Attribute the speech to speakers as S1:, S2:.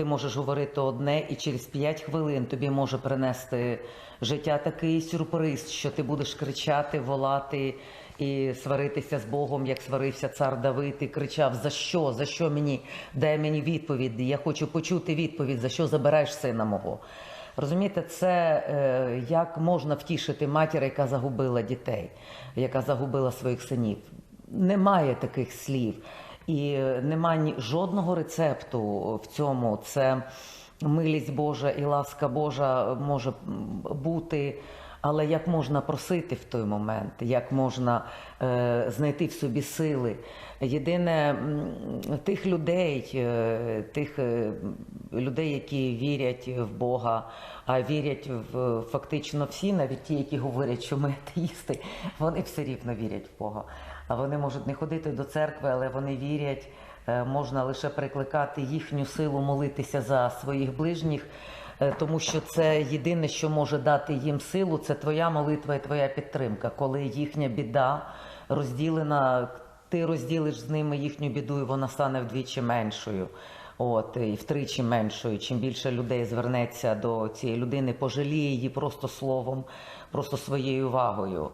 S1: Ти можеш говорити одне, і через 5 хвилин тобі може принести життя такий сюрприз, що ти будеш кричати, волати і сваритися з Богом, як сварився цар Давид, і кричав: За що? За що мені? Дай мені відповідь. Я хочу почути відповідь, за що забираєш сина мого. Розумієте, це е, як можна втішити матір, яка загубила дітей, яка загубила своїх синів. Немає таких слів. І нема ні жодного рецепту в цьому. Це милість Божа і ласка Божа може бути. Але як можна просити в той момент, як можна е, знайти в собі сили? Єдине тих людей, е, тих е, людей, які вірять в Бога, а вірять в фактично всі, навіть ті, які говорять, що ми атеїсти, вони все рівно вірять в Бога. А вони можуть не ходити до церкви, але вони вірять. Е, Можна лише прикликати їхню силу молитися за своїх ближніх, тому що це єдине, що може дати їм силу, це твоя молитва і твоя підтримка. Коли їхня біда розділена, ти розділиш з ними їхню біду, і вона стане вдвічі меншою. От і втричі меншою. Чим більше людей звернеться до цієї людини, пожаліє її просто словом, просто своєю увагою.